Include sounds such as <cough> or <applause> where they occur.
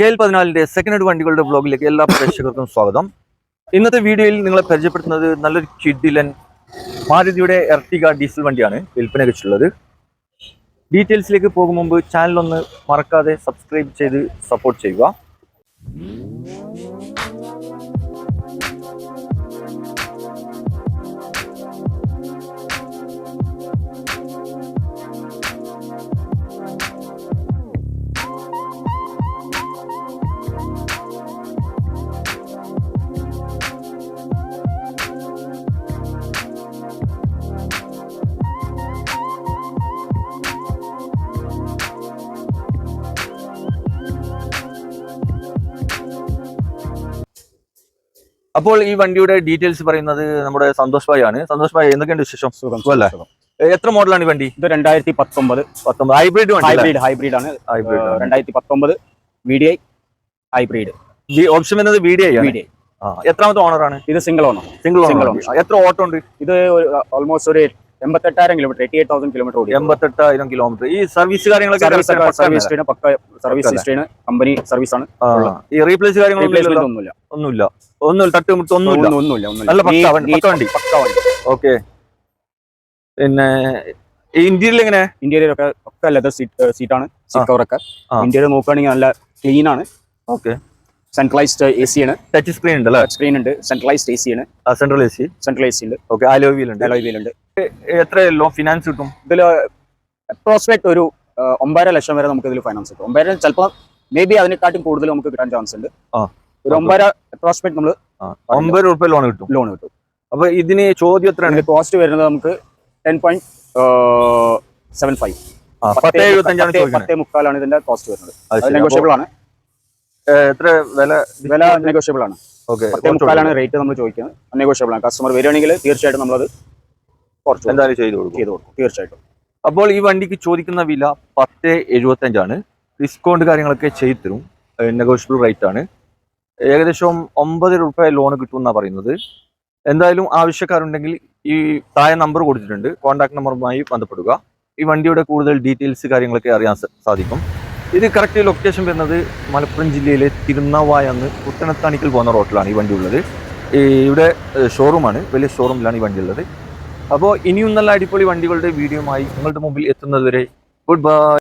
K L പതിനാലിന്റെ second head വണ്ടികളുടെ ബ്ലോഗിലേക്ക് എല്ലാ <laughs> പ്രേക്ഷകർക്കും സ്വാഗതം. ഇന്നത്തെ വീഡിയോയിൽ നിങ്ങളെ പരിചയപ്പെടുത്തുന്നത് നല്ലൊരു കിഡിലൻ മാരുതിയുടെ എർട്ടിക ഡീസൽ വണ്ടിയാണ് വിൽപ്പന വെച്ചിട്ടുള്ളത് ഡീറ്റെയിൽസിലേക്ക് പോകും മുമ്പ് ചാനൽ ഒന്ന് മറക്കാതെ സബ്സ്ക്രൈബ് ചെയ്ത് സപ്പോർട്ട് ചെയ്യുക. അപ്പോൾ ഈ വണ്ടിയുടെ ഡീറ്റെയിൽസ് പറയുന്നത് നമ്മുടെ സന്തോഷ് ഭായി ആണ്. സന്തോഷ് ഭായി എന്തൊക്കെയുണ്ട് വിശേഷം? സുഖം എത്ര മോഡലാണ് ഈ വണ്ടി? ഇത് രണ്ടായിരത്തി പത്തൊമ്പത്. പത്തൊമ്പത് ഹൈബ്രിഡ് ഹൈബ്രിഡ് ഹൈബ്രിഡ് ആണ്. ഹൈബ്രിഡ് രണ്ടായിരത്തി പത്തൊമ്പത് V D I hybrid option വരുന്നത് V D I V D I എത്രാമത്തെ ഓണറാണ് ഇത് single owner single Single owner എത്ര ഓട്ടോ ഉണ്ട്? ഇത് ഓൾമോസ്റ്റ് ഒരു എൺപത്തെട്ടായിരം kilometre eighty eight thousand kilometre ഓടി എൺപത്തെട്ടായിരം കിലോമീറ്റർ ഈ സർവീസ് കാര്യങ്ങളൊക്കെ സർവീസ് സർവീസ് പക്ക സർവീസ്? ഹിസ്റ്ററിന് കമ്പനി സർവീസ് ആണ്. ഈ റീപ്ലേസ് കാര്യങ്ങളൊന്നും ഒന്നുമില്ല. ഒന്നുമില്ല. ഒന്നുമില്ല തട്ടുമുട്ട് ഒന്നുമില്ല. ഒന്നുമില്ല ഒന്നുമില്ല. നല്ല പക്ക വണ്ടി, പക്ക വണ്ടി. പക്ക വണ്ടി. ഓക്കെ. പിന്നെ ഇന്ത്യയിൽ എങ്ങനെ? ഇന്റീരിയർ ഒക്കെ ഒക്കെ ലെതർ സീറ്റ് സീറ്റാണ് സീറ്റ് കവറൊക്കെ ഇന്ത്യയിൽ നോക്കുകയാണെങ്കിൽ നല്ല ക്ലീൻ ആണ്. ഓക്കെ. സെൻട്രലൈസ്ഡ് എ സി ആണ്. ടച്ച് സ്ക്രീൻ ഉണ്ട് അല്ലേ? സ്ക്രീൻ ഉണ്ട്. സെൻട്രലൈസ്ഡ് എ സി ആണ്. സെൻട്രൽ എ സി സെൻട്രലൈസ് ഉണ്ട്. ഓക്കെ അലോയ് വീൽ ഉണ്ട്. അലോയ് വീൽ ഉണ്ട്. എത്ര ലോൺ ഫിനാൻസ് കിട്ടും? ഇതിൽ അപ്രോക്സിമേറ്റ് ഒരു ഒമ്പതര ലക്ഷം വരെ നമുക്ക് ഇതിൽ ഫൈനാൻസ് കിട്ടും. ഒമ്പതര ചിലപ്പോൾ മേ ബി അതിനെക്കാട്ടും കൂടുതൽ നമുക്ക് കിട്ടാൻ ചാൻസ് ഉണ്ട്. ഒരു ഒമ്പതര അപ്രോക്സിമേറ്റ് നമ്മൾ ഒമ്പത് രൂപ ലോൺ കിട്ടും. ലോൺ കിട്ടും. അപ്പൊ ഇതിന് ചോദ്യം എത്രയാണ്? കോസ്റ്റ് വരുന്നത് നമുക്ക് ടെൻ പോയിന്റ് സെവൻ ഫൈവ് പത്ത് മുക്കാലാണ് ഇതിന്റെ കോസ്റ്റ് വരുന്നത്. നെഗോഷ്യബിൾ ആണ്. എത്ര വില വില നെഗോഷ്യബിൾ ആണ്. ഓക്കെ പത്തേ മുക്കാലാണ് റേറ്റ് നമ്മൾ ചോദിക്കുന്നത്. നെഗോഷ്യബിൾ ആണ്. കസ്റ്റമർ വരികയാണെങ്കിൽ തീർച്ചയായിട്ടും നമ്മളത് കുറച്ച്. എന്തായാലും ചെയ്തു കൊടുക്കും. ചെയ്ത് കൊടുക്കും. തീർച്ചയായിട്ടും. അപ്പോൾ ഈ വണ്ടിക്ക് ചോദിക്കുന്ന വില പത്ത് എഴുപത്തഞ്ചാണ്. ഡിസ്കൗണ്ട് കാര്യങ്ങളൊക്കെ ചെയ്തു തരും. നെഗോഷ്യബിൾ റേറ്റ് ആണ്. ഏകദേശം ഒമ്പത് രൂപ ലോൺ കിട്ടുമെന്നാണ് പറയുന്നത്. എന്തായാലും ആവശ്യക്കാരുണ്ടെങ്കിൽ ഈ താഴെ നമ്പർ കൊടുത്തിട്ടുണ്ട്. കോൺടാക്ട് നമ്പറുമായി ബന്ധപ്പെടുക. ഈ വണ്ടിയുടെ കൂടുതൽ ഡീറ്റെയിൽസ് കാര്യങ്ങളൊക്കെ അറിയാൻ സാധിക്കും. ഇത് കറക്റ്റ് ലൊക്കേഷൻ വരുന്നത് മലപ്പുറം ജില്ലയിലെ തിരുനാവായ എന്ന് കുട്ടനത്താണിക്കൽ പോകുന്ന റോട്ടിലാണ് ഈ വണ്ടി ഉള്ളത്. ഇവിടെ ഷോറൂമാണ് വലിയ ഷോറൂമിലാണ് ഈ വണ്ടി ഉള്ളത്. അപ്പോൾ ഇനിയും നല്ല അടിപൊളി വണ്ടികളുടെ വീഡിയോമായി നിങ്ങളുടെ മുമ്പിൽ എത്തുന്നതുവരെ ഗുഡ് ബൈ